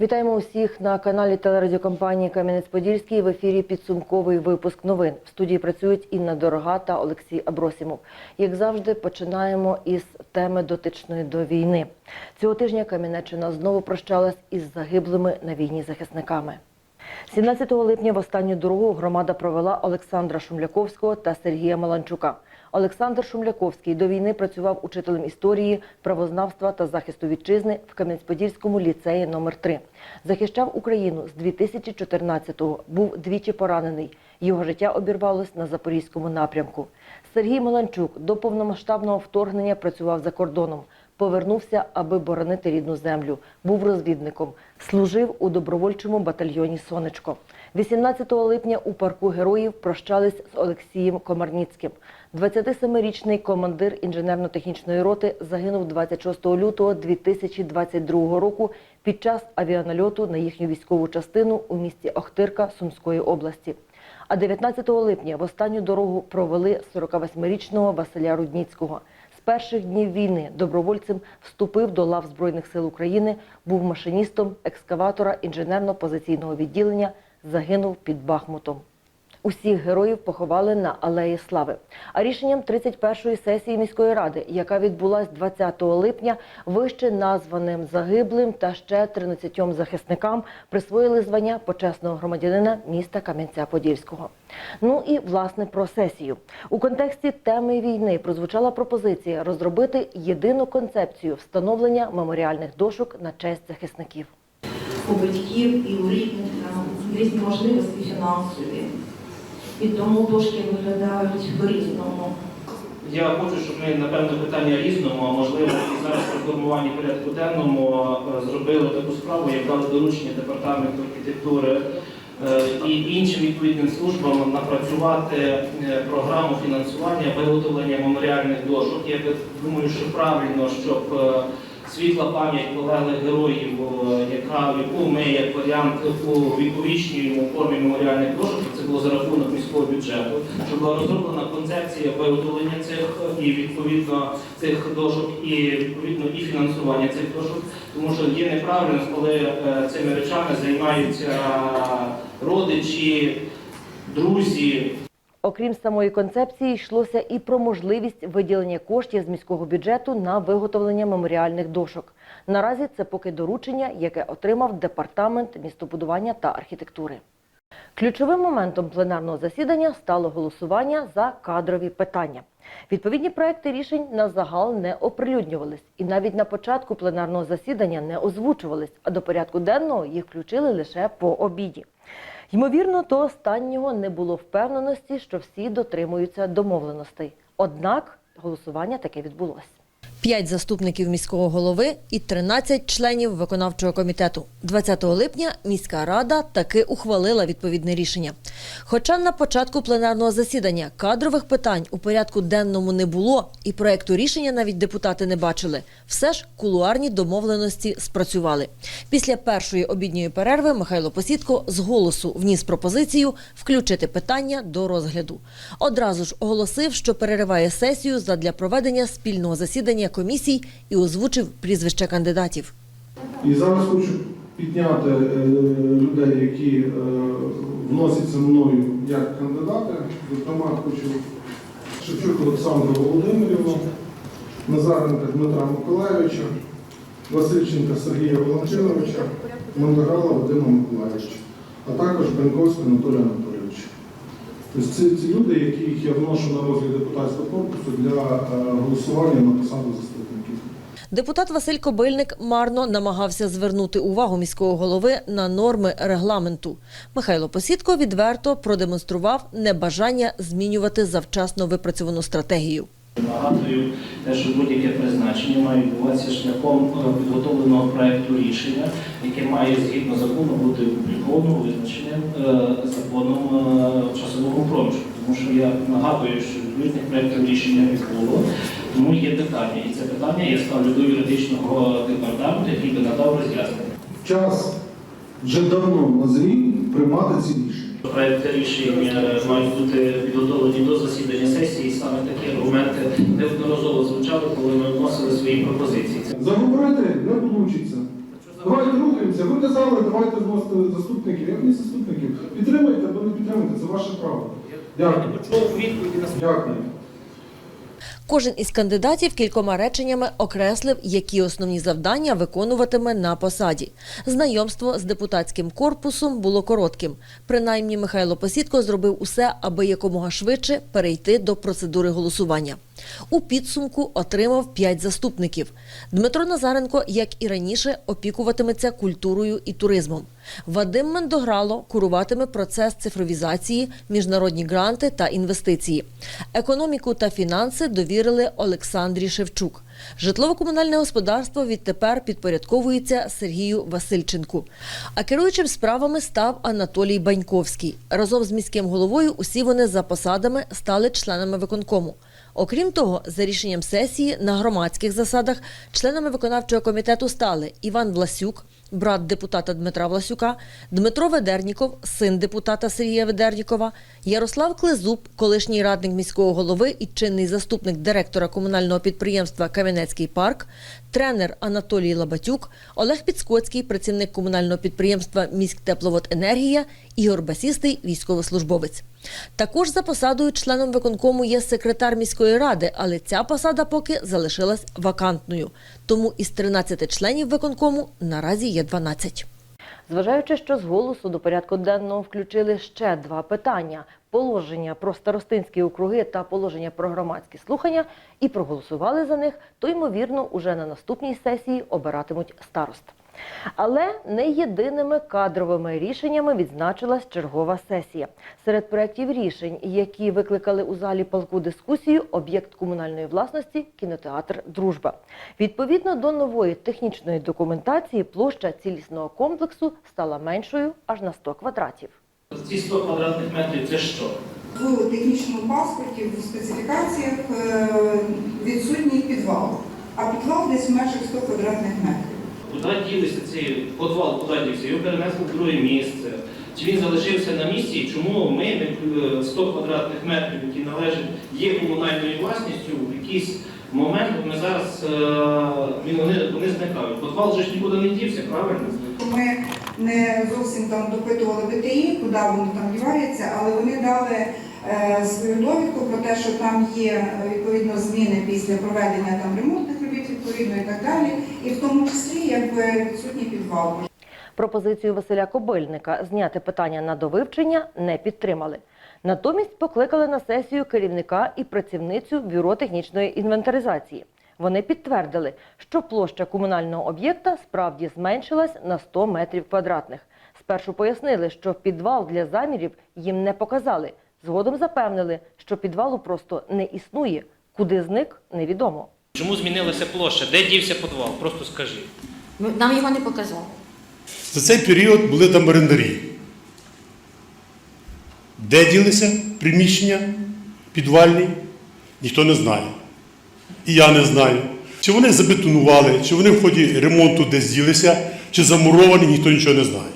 Вітаємо усіх на каналі телерадіокомпанії Кам'янець-Подільський. В ефірі підсумковий випуск новин. В студії працюють Інна Дорога та Олексій Абросімов. Як завжди, починаємо із теми дотичної до війни. Цього тижня Кам'янеччина знову прощалась із загиблими на війні захисниками. 17 липня в останню дорогу громада провела Олександра Шумляковського та Сергія Маланчука. Олександр Шумляковський до війни працював учителем історії, правознавства та захисту вітчизни в Кам'янець-Подільському ліцеї номер 3 Захищав Україну з 2014-го, був двічі поранений. Його життя обірвалось на запорізькому напрямку. Сергій Маланчук до повномасштабного вторгнення працював за кордоном. Повернувся, аби боронити рідну землю. Був розвідником. Служив у добровольчому батальйоні Сонечко. 18 липня у парку героїв прощались з Олексієм Комарніцьким. 27-річний командир інженерно-технічної роти загинув 26 лютого 2022 року під час авіанальоту на їхню військову частину у місті Охтирка Сумської області. А 19 липня в останню дорогу провели 48-річного Василя Рудніцького. З перших днів війни добровольцем вступив до лав Збройних сил України, був машиністом екскаватора інженерно-позиційного відділення, загинув під Бахмутом. Усіх героїв поховали на Алеї Слави. А рішенням 31-ї сесії міської ради, яка відбулась 20 липня, вище названим загиблим та ще 13 захисникам присвоїли звання почесного громадянина міста Кам'янця-Подільського. Ну і власне про сесію у контексті теми війни прозвучала пропозиція розробити єдину концепцію встановлення меморіальних дошок на честь захисників. у батьків і у рідних різні можливості фінансові. І тому дошки виглядають по-різному. Я хочу, щоб ми, напевно, питання різному, а можливо, і зараз при формуванні порядку денному е, зробили таку справу, як дали доручення департаменту архітектури е, і іншим відповідним службам напрацювати е, програму фінансування виготовлення меморіальних дошок. Я думаю, що правильно, щоб світла пам'ять полеглих героїв, яка яку ми як варіант увіковічнюємо у формі меморіальних дошок, це було за рахунок міського бюджету, щоб була розроблена концепція виготовлення цих і відповідно цих дошок, і відповідно і фінансування цих дошок, тому що є неправильно, коли е, цими речами займаються родичі, друзі, Окрім самої концепції, йшлося і про можливість виділення коштів з міського бюджету на виготовлення меморіальних дошок. Наразі це поки доручення, яке отримав департамент містобудування та архітектури. Ключовим моментом пленарного засідання стало голосування за кадрові питання. Відповідні проекти рішень на загал не оприлюднювались і навіть на початку пленарного засідання не озвучувались, а до порядку денного їх включили лише по обіді. Ймовірно, до останнього не було впевненості, що всі дотримуються домовленостей. Однак голосування таке відбулося. П'ять заступників міського голови і 13 членів виконавчого комітету. 20 липня міська рада таки ухвалила відповідне рішення. Хоча на початку пленарного засідання кадрових питань у порядку денному не було, і проекту рішення навіть депутати не бачили, все ж кулуарні домовленості спрацювали. Після першої обідньої перерви Михайло Посідко з голосу вніс пропозицію включити питання до розгляду. Одразу ж оголосив, що перериває сесію задля проведення спільного засідання комісій і озвучив прізвища кандидатів. І зараз хочу підняти е, людей, які е, вносяться мною як кандидати. Зокрема, хочу Шевчук Олександру Володимирівну, Назаренка Дмитра Миколаєвича, Васильченка Сергія Валентиновича, Мандагала Вадима Миколаївича, а також Бенковського Анатолія Анатолійовича. Тобто це ці люди, яких я вношу на розгляд депутатського корпусу для е, голосування на посаду заступників. Депутат Василь Кобильник марно намагався звернути увагу міського голови на норми регламенту. Михайло Посідко відверто продемонстрував небажання змінювати завчасно випрацьовану стратегію. Нагадую, що будь-яке призначення має відбуватися шляхом е, підготовленого проекту рішення, яке має згідно закону бути опубліковано визначеним е, законом е, в часовому проміжку. Тому що я нагадую, що відповідних проєктів рішення не було, тому є питання. І це питання я ставлю до юридичного департаменту, який би надав роз'яснення. Час вже давно назрів приймати ці рішення. Проекти рішень е, мають бути підготовлені до засідання сесії, саме такі аргументи неодноразово звучали, коли ми вносили свої пропозиції. Заговорити не вийде. Давайте рухаємося. Ви казали, давайте вносити заступників. Як не заступників? Підтримуйте або не підтримуйте, це ваше право. Дякую. Дякую. Кожен із кандидатів кількома реченнями окреслив, які основні завдання виконуватиме на посаді. Знайомство з депутатським корпусом було коротким. Принаймні, Михайло Посідко зробив усе, аби якомога швидше перейти до процедури голосування. У підсумку отримав п'ять заступників. Дмитро Назаренко, як і раніше, опікуватиметься культурою і туризмом. Вадим Мендограло куруватиме процес цифровізації, міжнародні гранти та інвестиції. Економіку та фінанси довірили Олександрі Шевчук. Житлово-комунальне господарство відтепер підпорядковується Сергію Васильченку. А керуючим справами став Анатолій Баньковський. Разом з міським головою усі вони за посадами стали членами виконкому. Окрім того, за рішенням сесії на громадських засадах членами виконавчого комітету стали Іван Власюк, брат депутата Дмитра Власюка, Дмитро Ведерніков, син депутата Сергія Ведернікова, Ярослав Клезуб, колишній радник міського голови і чинний заступник директора комунального підприємства Кам'янецький парк, тренер Анатолій Лабатюк, Олег Підскоцький, працівник комунального підприємства Міськтепловоденергія, Ігор Басістий, військовослужбовець. Також за посадою членом виконкому є секретар міської ради, але ця посада поки залишилась вакантною. Тому із 13 членів виконкому наразі є 12. Зважаючи, що з голосу до порядку денного включили ще два питання: положення про старостинські округи та положення про громадські слухання, і проголосували за них, то ймовірно, уже на наступній сесії обиратимуть старост. Але не єдиними кадровими рішеннями відзначилась чергова сесія. Серед проєктів рішень, які викликали у залі палку дискусію, об'єкт комунальної власності кінотеатр Дружба. Відповідно до нової технічної документації, площа цілісного комплексу стала меншою аж на 100 квадратів. Ці 100 квадратних метрів це що? В технічному паспорті, в специфікаціях е, відсутній підвал, а підвал десь в межах 100 квадратних метрів. Куди ділися цей підвал, куди дівся? Його перенесли в друге місце. Чи він залишився на місці? І чому ми не- 100 квадратних метрів, які належать, є комунальною власністю, в якийсь момент ми зараз е, вони, вони зникають. Підвал же ж нікуди не дівся, правильно? Ми не зовсім там допитували БТІ, куди воно там дівається, але вони дали е, свою довідку про те, що там є е, відповідно зміни після проведення там ремонтних робіт, відповідно і так далі. І в тому числі якби відсутній підвал. Пропозицію Василя Кобильника зняти питання на довивчення не підтримали. Натомість покликали на сесію керівника і працівницю бюро технічної інвентаризації. Вони підтвердили, що площа комунального об'єкта справді зменшилась на 100 метрів квадратних. Спершу пояснили, що підвал для замірів їм не показали. Згодом запевнили, що підвалу просто не існує. Куди зник, невідомо. Чому змінилася площа? Де дівся підвал? Просто скажи. Нам його не показали. За цей період були там орендарі. Де ділися приміщення підвальні, ніхто не знає. І я не знаю. Чи вони забетонували, чи вони в ході ремонту десь ділися, чи замуровані, ніхто нічого не знає.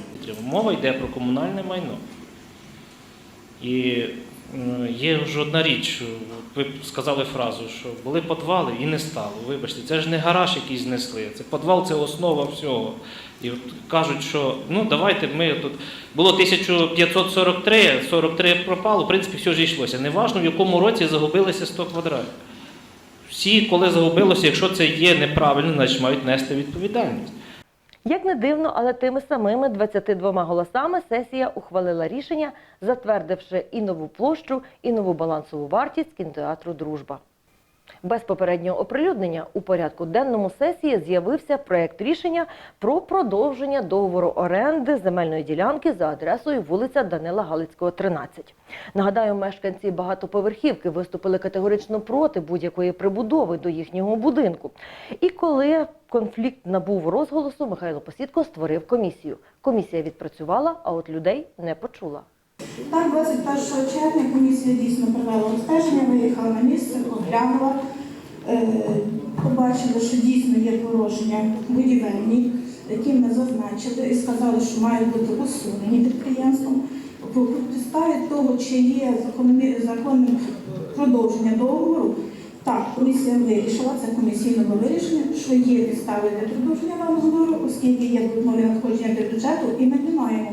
Мова йде про комунальне майно. І є вже одна річ, ви сказали фразу, що були підвали і не стало. Вибачте, це ж не гараж, який знесли. Це підвал це основа всього. І от кажуть, що ну давайте ми тут було 1543, 43 пропало, в принципі, все ж йшлося. Неважно, в якому році загубилося 100 квадратів. Всі, коли загубилося, якщо це є неправильно, значить мають нести відповідальність. Як не дивно, але тими самими 22 голосами сесія ухвалила рішення, затвердивши і нову площу, і нову балансову вартість кінотеатру Дружба. Без попереднього оприлюднення у порядку денному сесії з'явився проект рішення про продовження договору оренди земельної ділянки за адресою вулиця Данила Галицького, 13. Нагадаю, мешканці багатоповерхівки виступили категорично проти будь-якої прибудови до їхнього будинку. І коли конфлікт набув розголосу, Михайло Посідко створив комісію. Комісія відпрацювала, а от людей не почула. Так, 21 червня комісія дійсно провела обстеження, виїхала на місце, оглянула, е, побачили, що дійсно є порушення будівельні, які ми зазначили і сказали, що мають бути усунені підприємством. По підставі того, чи є законним продовження договору, Так, комісія вирішила, це комісійне вирішення, що є підстави для продовження договору, оскільки є нові надходження до бюджету, і ми не маємо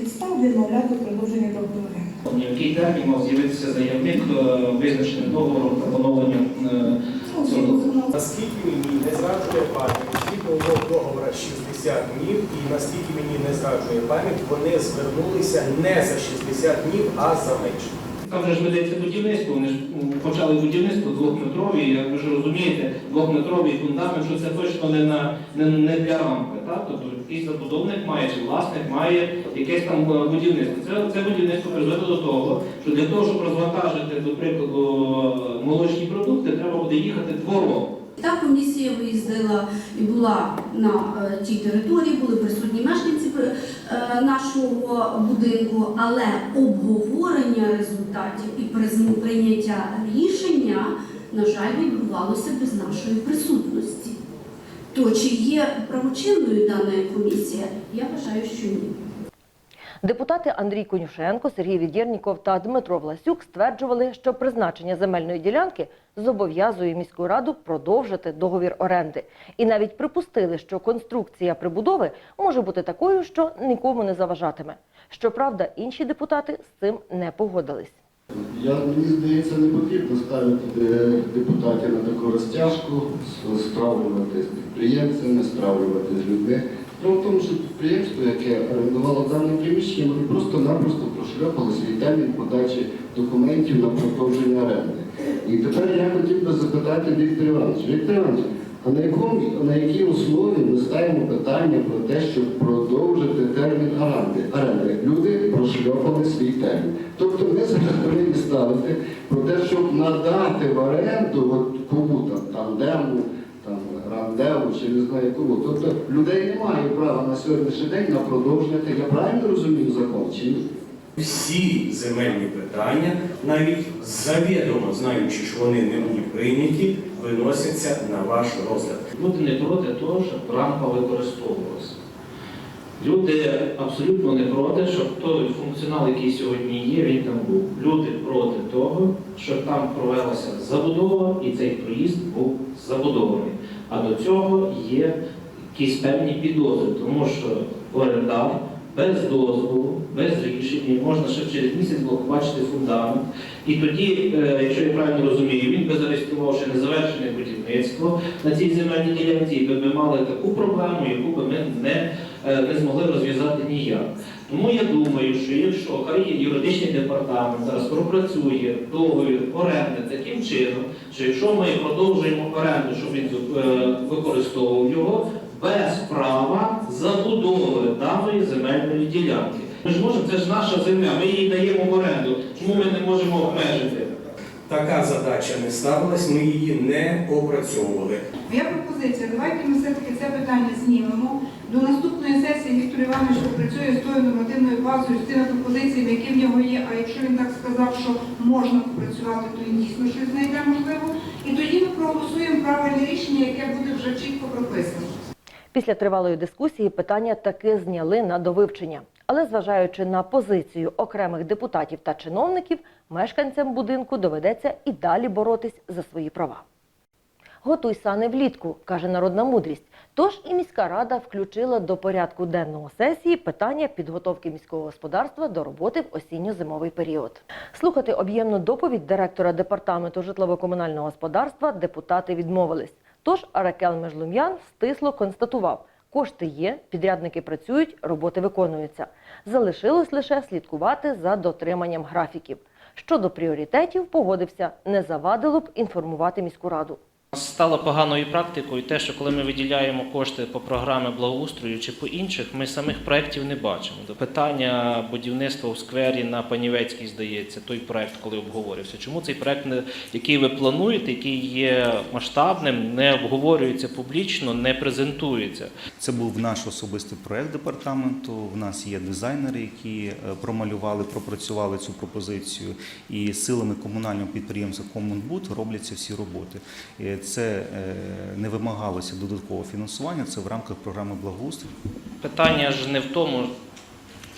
підстав відмовляти продовження договору. В який термін мав з'явитися заявник е, визначеним договором про поновлення е, цього Наскільки мені не зраджує пам'ять, оскільки умов договора 60 днів, і наскільки мені не зраджує пам'ять, вони звернулися не за 60 днів, а за менше. Там же ж ведеться будівництво, вони ж почали будівництво двохметрові, як ви ж розумієте, двохметровий фундамент, що це точно не на не, не для рамки. Так? Тобто якийсь забудовник має чи власник має якесь там е, будівництво. Це, це будівництво призведе до того, що для того, щоб розвантажити, до прикладу, е, молочні продукти, треба буде їхати двором. Та комісія виїздила і була на е, тій території, були присутні мешканці нашого будинку, але обговорення результатів і прийняття рішення, на жаль, відбувалося без нашої присутності. То чи є правочинною дана комісія? Я вважаю, що ні. Депутати Андрій Конюшенко, Сергій Відєрніков та Дмитро Власюк стверджували, що призначення земельної ділянки зобов'язує міську раду продовжити договір оренди. І навіть припустили, що конструкція прибудови може бути такою, що нікому не заважатиме. Щоправда, інші депутати з цим не погодились. Я, мені здається, не потрібно ставити е, депутатів на таку розтяжку, стравлювати з підприємцями, стравлювати з людьми. Справа в тому, що підприємство, яке орендувало дане приміщення, вони просто-напросто прошльопали свій термін подачі документів на продовження оренди. І тепер я хотів би запитати Віктора Івановича. Віктор Іванович, а на, якому, на якій основі ми ставимо питання про те, щоб продовжити термін оренди? оренди? Люди прошльопали свій термін. Тобто ми зараз повинні ставити про те, щоб надати в оренду от кому там, тандему, там, рандеву чи не знаю кому. Тобто людей немає права на сьогоднішній день на продовження. Я правильно розумію закон? Чи ні? Всі земельні питання, навіть завідомо знаючи, що вони не будуть прийняті, виносяться на ваш розгляд. Люди не проти того, щоб рамка використовувалася. Люди абсолютно не проти, щоб той функціонал, який сьогодні є, він там був. Люди проти того, щоб там провелася забудова і цей проїзд був забудований. А до цього є якісь певні підозри, тому що орендар без дозволу, без рішення, можна ще через місяць було побачити фундамент. І тоді, е, якщо я правильно розумію, він би зареєстрував ще незавершене будівництво на цій земельній ділянці, і ми мали таку проблему, яку би ми не, е, не змогли розв'язати ніяк. Тому я думаю, що якщо хай юридичний департамент зараз пропрацює договір оренди таким чином, що якщо ми продовжуємо оренду, щоб він е, використовував його без права забудови даної земельної ділянки. Ми ж можемо, це ж наша земля, ми її даємо в оренду. Чому ми не можемо обмежити? Така задача не ставилась, ми її не опрацьовували. Моя пропозиція, давайте ми все-таки це питання знімемо. До наступної сесії Віктор Іванович попрацює з тою нормативною базою, з тими пропозиціями, які в нього є. А якщо він так сказав, що можна попрацювати, то він дійсно щось знайде можливо. І тоді ми проголосуємо правильне рішення, яке буде вже чітко прописано. Після тривалої дискусії питання таки зняли на довивчення. Але зважаючи на позицію окремих депутатів та чиновників, мешканцям будинку доведеться і далі боротись за свої права. Готуй сани влітку, каже народна мудрість. Тож і міська рада включила до порядку денного сесії питання підготовки міського господарства до роботи в осінньо-зимовий період. Слухати об'ємну доповідь директора департаменту житлово-комунального господарства депутати відмовились. Тож Аракел Межлум'ян стисло констатував, кошти є, підрядники працюють, роботи виконуються. Залишилось лише слідкувати за дотриманням графіків. Щодо пріоритетів, погодився, не завадило б інформувати міську раду. Стало поганою практикою те, що коли ми виділяємо кошти по програмі благоустрою чи по інших, ми самих проєктів не бачимо. Питання будівництва у сквері на Панівецькій, здається, той проєкт, коли обговорювався. Чому цей проєкт, який ви плануєте, який є масштабним, не обговорюється публічно, не презентується? Це був наш особистий проект департаменту. В нас є дизайнери, які е, промалювали, пропрацювали цю пропозицію, і силами комунального підприємства Комунбуд робляться всі роботи. Е, Це е, не вимагалося додаткового фінансування. Це в рамках програми благоустрою. Питання ж не в тому,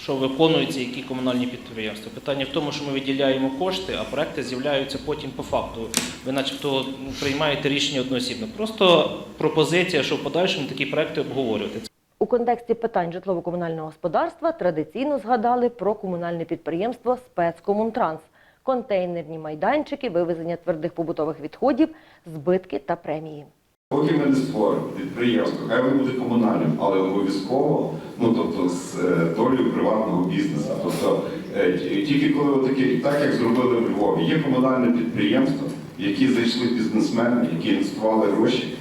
що виконуються які комунальні підприємства. Питання в тому, що ми виділяємо кошти, а проекти з'являються потім по факту. Ви начебто ну, приймаєте рішення одноосібно. Просто пропозиція, що в подальшому такі проекти обговорювати. У контексті питань житлово-комунального господарства традиційно згадали про комунальне підприємство Спецкомунтранс, контейнерні майданчики, вивезення твердих побутових відходів, збитки та премії. Поки ми не створимо підприємство, хай воно буде комунальним, але обов'язково, ну тобто з е, долею приватного бізнесу. Тобто е, тільки коли отакі, так як зробили в Львові, є комунальне підприємство, в які зайшли бізнесмени, які інвестували гроші.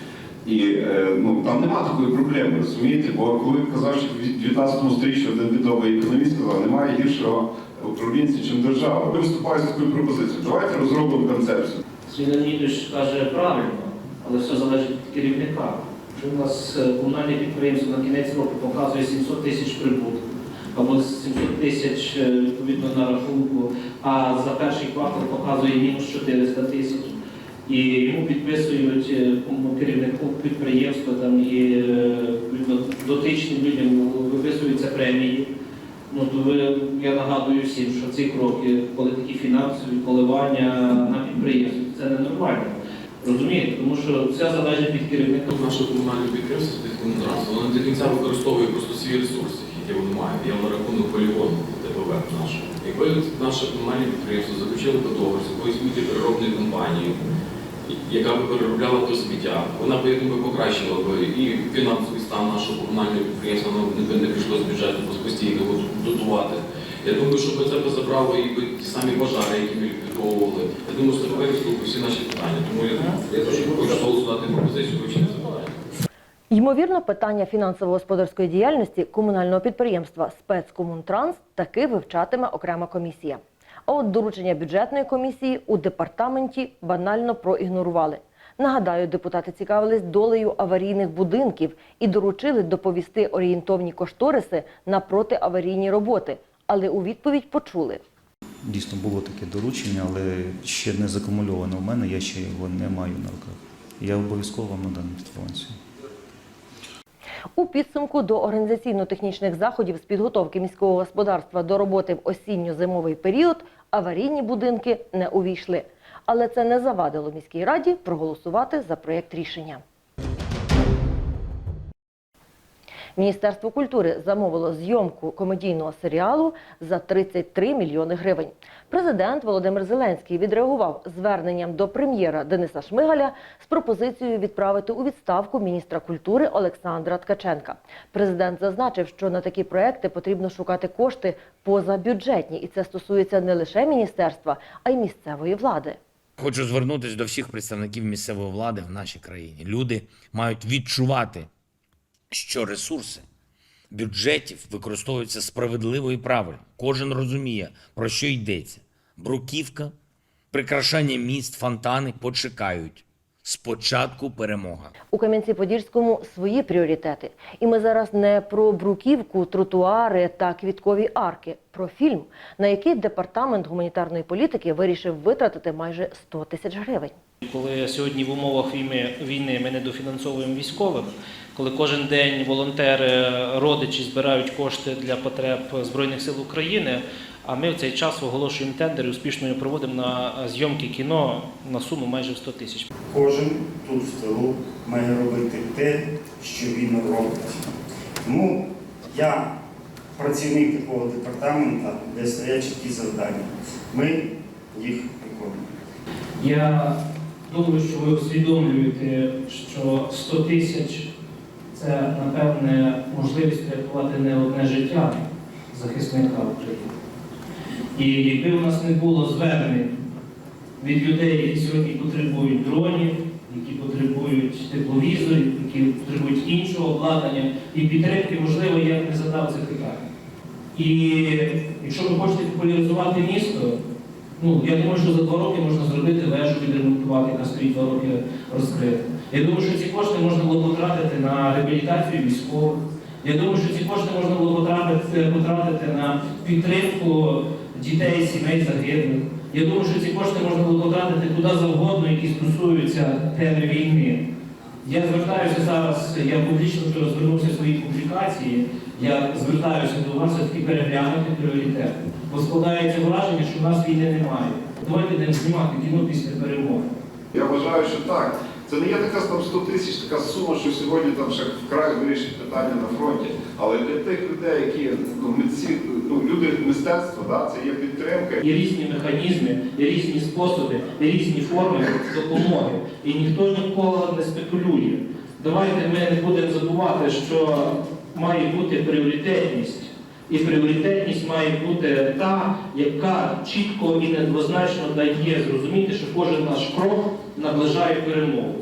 І е, ну там нема такої проблеми, розумієте? Бо коли казав, що в 19 сторіччі один відомий економіст сказав, немає гіршого управлінця, ніж держава. Я виступаю з такою пропозицією. Давайте розробимо концепцію. Сергій каже правильно, але все залежить від керівника. Якщо у нас е, комунальне підприємство на кінець року показує 700 тисяч прибутку, або 700 тисяч е, відповідно на рахунку, а за перший квартал показує мінус 400 тисяч. І йому підписують е, керівнику підприємства там і дотичним людям виписуються премії. Ну то ви я нагадую всім, що ці кроки, коли такі фінансові коливання на підприємстві, це ненормально. Розумієте? Тому що все залежить від керівника. Тут наше комунальне підприємство спецкомунтранс, воно до кінця використовує просто свої ресурси, які воно має. Я на рахунок полігону ТПВ нашого. Якби наше комунальне підприємство заключило би договір з якоюсь сміттєпереробною компанією, яка би переробляла то сміття, вона б, я думаю, покращила б і фінансовий стан нашого комунального підприємства, воно не, пішло з бюджету постійно дотувати. Я думаю, що би це б забрало і би ті самі пожари, які ми ліквідовували. Я думаю, що це вирішило всі наші питання. Тому я, я дуже хочу голосувати пропозицію вивчення запитання. Ймовірно, питання фінансово-господарської діяльності комунального підприємства Спецкомунтранс таки вивчатиме окрема комісія. А от доручення бюджетної комісії у департаменті банально проігнорували. Нагадаю, депутати цікавились долею аварійних будинків і доручили доповісти орієнтовні кошториси на протиаварійні роботи, але у відповідь почули. Дійсно було таке доручення, але ще не закумульовано в мене, я ще його не маю на руках. Я обов'язково вам надам інформацію. У підсумку до організаційно-технічних заходів з підготовки міського господарства до роботи в осінньо-зимовий період аварійні будинки не увійшли. Але це не завадило міській раді проголосувати за проєкт рішення. Міністерство культури замовило зйомку комедійного серіалу за 33 мільйони гривень. Президент Володимир Зеленський відреагував зверненням до прем'єра Дениса Шмигаля з пропозицією відправити у відставку міністра культури Олександра Ткаченка. Президент зазначив, що на такі проекти потрібно шукати кошти позабюджетні, і це стосується не лише міністерства, а й місцевої влади. Хочу звернутися до всіх представників місцевої влади в нашій країні. Люди мають відчувати, що ресурси бюджетів використовуються справедливо і правильно. Кожен розуміє, про що йдеться. Бруківка, прикрашання міст, фонтани почекають. Спочатку перемога. У Кам'янці-Подільському свої пріоритети. І ми зараз не про бруківку, тротуари та квіткові арки, про фільм, на який департамент гуманітарної політики вирішив витратити майже 100 тисяч гривень. Коли сьогодні в умовах війни, війни ми недофінансовуємо військових, коли кожен день волонтери, родичі збирають кошти для потреб Збройних сил України, а ми в цей час оголошуємо тендер і успішно його проводимо на зйомки кіно на суму майже 100 тисяч. Кожен тут в тилу має робити те, що він робить. Тому я працівник такого департаменту, де стоять чіткі завдання. Ми їх виконуємо. Я думаю, що ви усвідомлюєте, що 100 тисяч це напевне можливість врятувати не одне життя захисника України. І якби у нас не було звернень від людей, які сьогодні потребують дронів, які потребують тепловізорів, які потребують іншого обладнання і підтримки, можливо, я б не задав це питання. І якщо ви хочете популяризувати місто, Ну, я думаю, що за два роки можна зробити вежу, відремонтувати, яка стоїть два роки розкрита. Я думаю, що ці кошти можна було потратити на реабілітацію військових. Я думаю, що ці кошти можна було потратити, потратити на підтримку дітей, сімей загиблих. Я думаю, що ці кошти можна було потратити куди завгодно, які стосуються теми війни. Я звертаюся зараз, я публічно вже звернувся в свої публікації, я звертаюся до вас все-таки переглянути пріоритети. Бо складається враження, що в нас війни немає. Давайте будемо знімати кіно після перемоги. Я вважаю, що так. Це не є така там 100 тисяч, така сума, що сьогодні там ще вкрай вирішить питання на фронті. Але для тих людей, які ну, митці, ну, люди мистецтва, да, це є підтримка. Є різні механізми, є різні способи, є різні форми допомоги. І ніхто ніколи не спекулює. Давайте ми не будемо забувати, що має бути пріоритетність. І пріоритетність має бути та, яка чітко і недвозначно дає зрозуміти, що кожен наш крок наближає перемогу.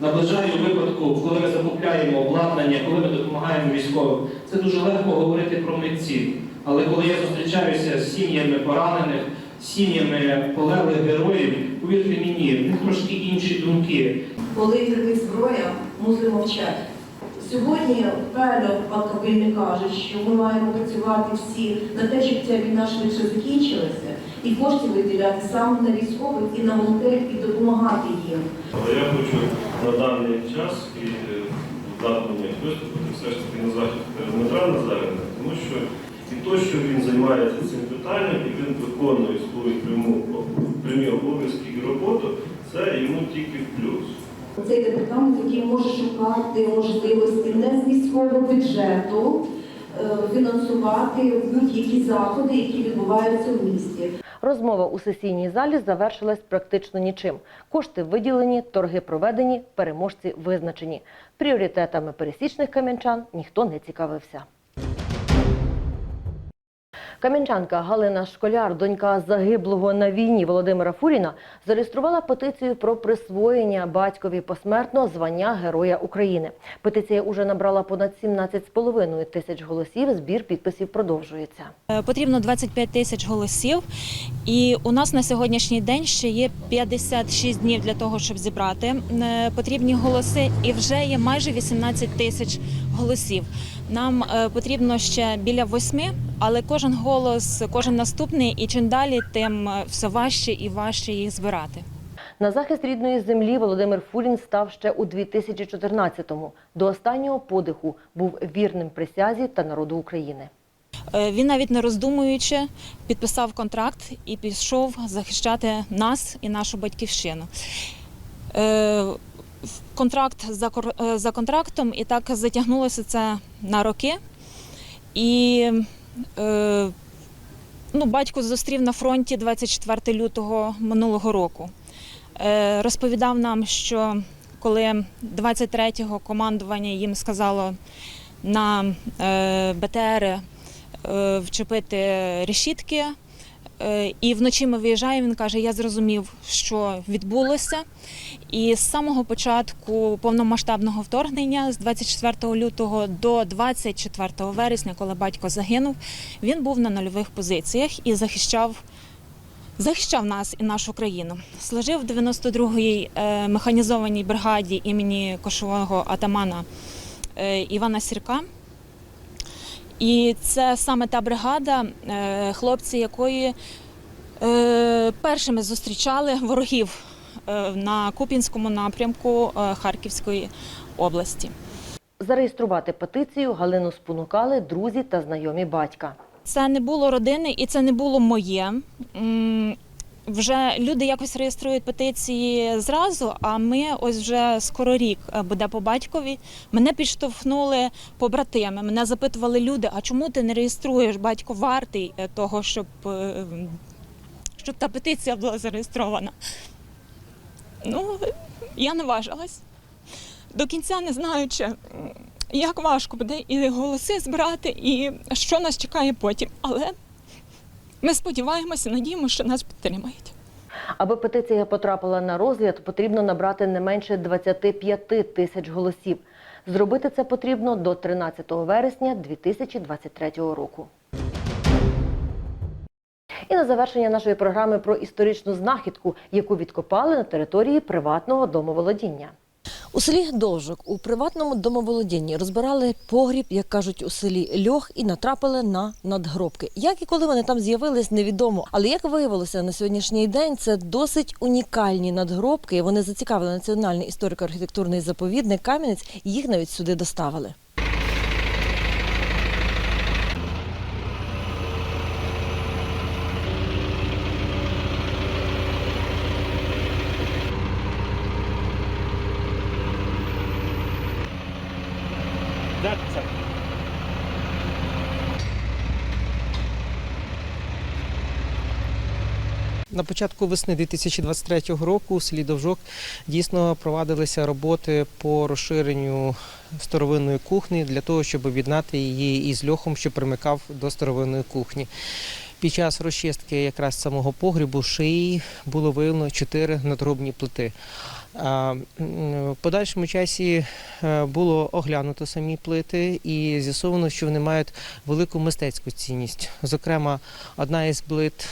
Наближає випадку, коли ми закупляємо обладнання, коли ми допомагаємо військовим. Це дуже легко говорити про митців. Але коли я зустрічаюся з сім'ями поранених, сім'ями полеглих героїв, повірте мені, в них трошки інші думки. Коли кричить зброя, мусли мовчати. Сьогодні Пело Алкабильний каже, що ми маємо працювати всі на те, щоб ця війна швидше закінчилася, і кошти виділяти саме на військових і на волонтерів і допомагати їм. Але я хочу на даний час і дати мені виступити все ж таки на захід Дмитра Назарина, тому що і то, що він займається цим питанням, і він виконує свою пряму прямі обов'язки і роботу, це йому тільки в плюс. Цей департамент, який може шукати можливості не з міського бюджету, е, фінансувати будь-які заходи, які відбуваються в місті. Розмова у сесійній залі завершилась практично нічим. Кошти виділені, торги проведені, переможці визначені. Пріоритетами пересічних кам'янчан ніхто не цікавився. Кам'янчанка Галина Школяр, донька загиблого на війні Володимира Фуріна, зареєструвала петицію про присвоєння батькові посмертно звання Героя України. Петиція уже набрала понад 17,5 тисяч голосів. Збір підписів продовжується. Е, Потрібно 25 тисяч голосів, і у нас на сьогоднішній день ще є 56 днів для того, щоб зібрати е, потрібні голоси, і вже є майже 18 тисяч голосів. Нам е, потрібно ще біля восьми, але кожен голос, кожен наступний, і чим далі, тим е, все важче і важче їх збирати. На захист рідної землі Володимир Фурін став ще у 2014-му. До останнього подиху був вірним присязі та народу України. Е, Він навіть не роздумуючи підписав контракт і пішов захищати нас і нашу батьківщину. Е, Контракт за контрактом, і так затягнулося це на роки. І ну, батько зустрів на фронті 24 лютого минулого року. Е, розповідав нам, що коли 23-го командування їм сказало на БТР е, вчепити решітки. Е, І вночі ми виїжджаємо. Він каже: Я зрозумів, що відбулося. І з самого початку повномасштабного вторгнення, з 24 лютого до 24 вересня, коли батько загинув, він був на нульових позиціях і захищав. Захищав нас і нашу країну. Служив в 92-й е, механізованій бригаді імені кошового атамана е, Івана Сірка. І це саме та бригада, е, хлопці якої е, першими зустрічали ворогів е, на Куп'янському напрямку Харківської області. Зареєструвати петицію Галину спонукали друзі та знайомі батька. Це не було родини і це не було моє. Вже люди якось реєструють петиції зразу, а ми ось вже скоро рік е, буде по батькові. Мене підштовхнули побратими. Мене запитували люди, а чому ти не реєструєш батько вартий е, того, щоб, е, щоб та петиція була зареєстрована? Ну, я наважилась. До кінця не знаючи, м, як важко буде і голоси збирати, і що нас чекає потім. Але ми сподіваємося, надіємося, що нас підтримають. Аби петиція потрапила на розгляд, потрібно набрати не менше 25 тисяч голосів. Зробити це потрібно до 13 вересня 2023 року. І на завершення нашої програми про історичну знахідку, яку відкопали на території приватного домоволодіння. У селі Довжок у приватному домоволодінні розбирали погріб, як кажуть у селі льох, і натрапили на надгробки. Як і коли вони там з'явились, невідомо. Але як виявилося на сьогоднішній день, це досить унікальні надгробки. Вони зацікавили національний історико-архітектурний заповідник Кам'янець. Їх навіть сюди доставили. Початку весни 2023 року у селі Довжок дійсно провадилися роботи по розширенню старовинної кухні для того, щоб об'єднати її із льохом, що примикав до старовинної кухні. Під час розчистки якраз самого погрібу шиї було виявлено чотири надгробні плити. В подальшому часі е, було оглянуто самі плити і з'ясовано, що вони мають велику мистецьку цінність. Зокрема, одна із плит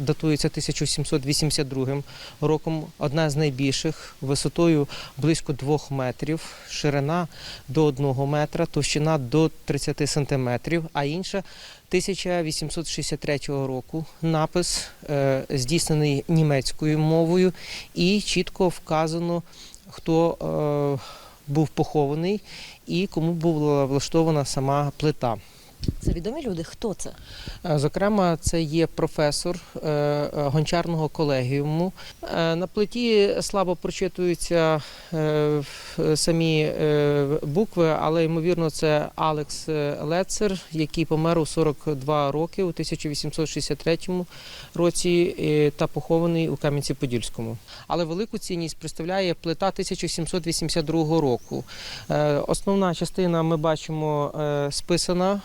датується 1782 роком, одна з найбільших, висотою близько 2 метрів, ширина до 1 метра, товщина до 30 сантиметрів, а інша 1863 року. Напис е, здійснений німецькою мовою і чітко вказано, хто е, був похований і кому була влаштована сама плита. Це відомі люди. Хто це? Е, Зокрема, це є професор е, е, гончарного колегіуму. На плиті слабо прочитуються самі букви, але ймовірно, це Алекс Лецер, який помер у 42 роки у 1863 році та похований у Кам'янці-Подільському. Але велику цінність представляє плита 1782 року. Основна частина ми бачимо списана.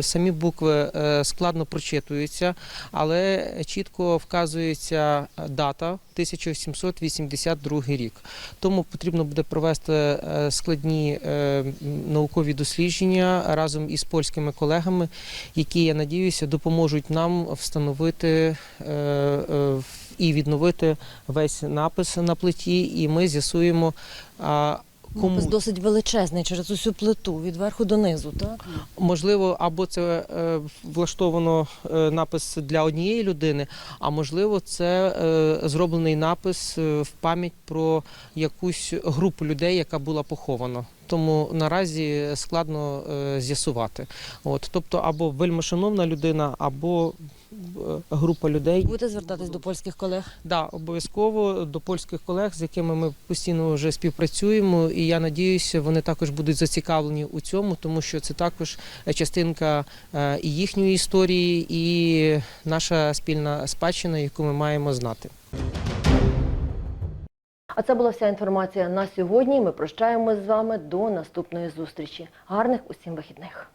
Самі букви е, складно прочитуються, але чітко вказується дата 1782 рік. Тому потрібно буде провести е, складні е, наукові дослідження разом із польськими колегами, які, я надіюся, допоможуть нам встановити і відновити весь напис на плиті, і ми з'ясуємо. А, Кому Напис досить величезний через усю плиту від верху до низу, так? Можливо, або це е, влаштовано е, напис для однієї людини, а можливо, це е, зроблений напис е, в пам'ять про якусь групу людей, яка була похована. Тому наразі складно е, з'ясувати. От, тобто, або вельмишановна людина, або е, група людей. Будете звертатись до польських колег? Да, обов'язково до польських колег, з якими ми постійно вже співпрацюємо. І я надіюся, вони також будуть зацікавлені у цьому, тому що це також частинка е, і їхньої історії, і наша спільна спадщина, яку ми маємо знати. А це була вся інформація на сьогодні. Ми прощаємось з вами до наступної зустрічі. Гарних усім вихідних.